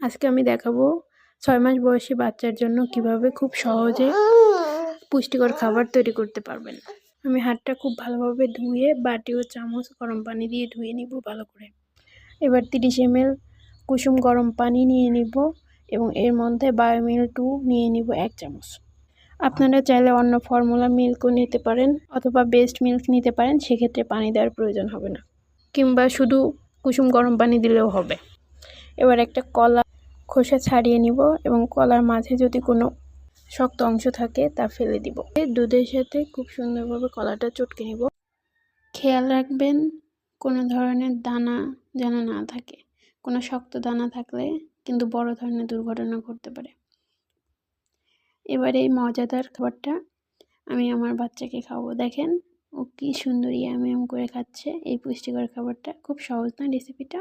আজকে আমি দেখাবো ছয় মাস বয়সী বাচ্চার জন্য কীভাবে খুব সহজে পুষ্টিকর খাবার তৈরি করতে পারবেন। আমি হাতটা খুব ভালোভাবে ধুয়ে বাটি ও চামচ গরম পানি দিয়ে ধুয়ে নিব ভালো করে। এবার তিরিশ এমএল কুসুম গরম পানি নিয়ে নিব এবং এর মধ্যে বায়োমিল টু নিয়ে নিব এক চামচ। আপনারা চাইলে অন্য ফর্মুলা মিল্কও নিতে পারেন অথবা বেস্ট মিল্ক নিতে পারেন, সেক্ষেত্রে পানি দেওয়ার প্রয়োজন হবে না। কিংবা শুধু কুসুম গরম পানি দিলেও হবে। এবার একটা কলা খোসা ছাড়িয়ে নিব এবং কলার মাঝে যদি কোনো শক্ত অংশ থাকে তা ফেলে দিব। দুধের সাথে খুব সুন্দরভাবে কলাটা চটকে নিব। খেয়াল রাখবেন, কোনো ধরনের দানা যেন না থাকে। কোনো শক্ত দানা থাকলে কিন্তু বড় ধরনের দুর্ঘটনা ঘটতে পারে। এবার এই মজাদার খাবারটা আমি আমার বাচ্চাকে খাব দেখেন, ও কী সুন্দর ইয়াম ইয়াম করে খাচ্ছে এই পুষ্টিকর খাবারটা। খুব সহজ না রেসিপিটা?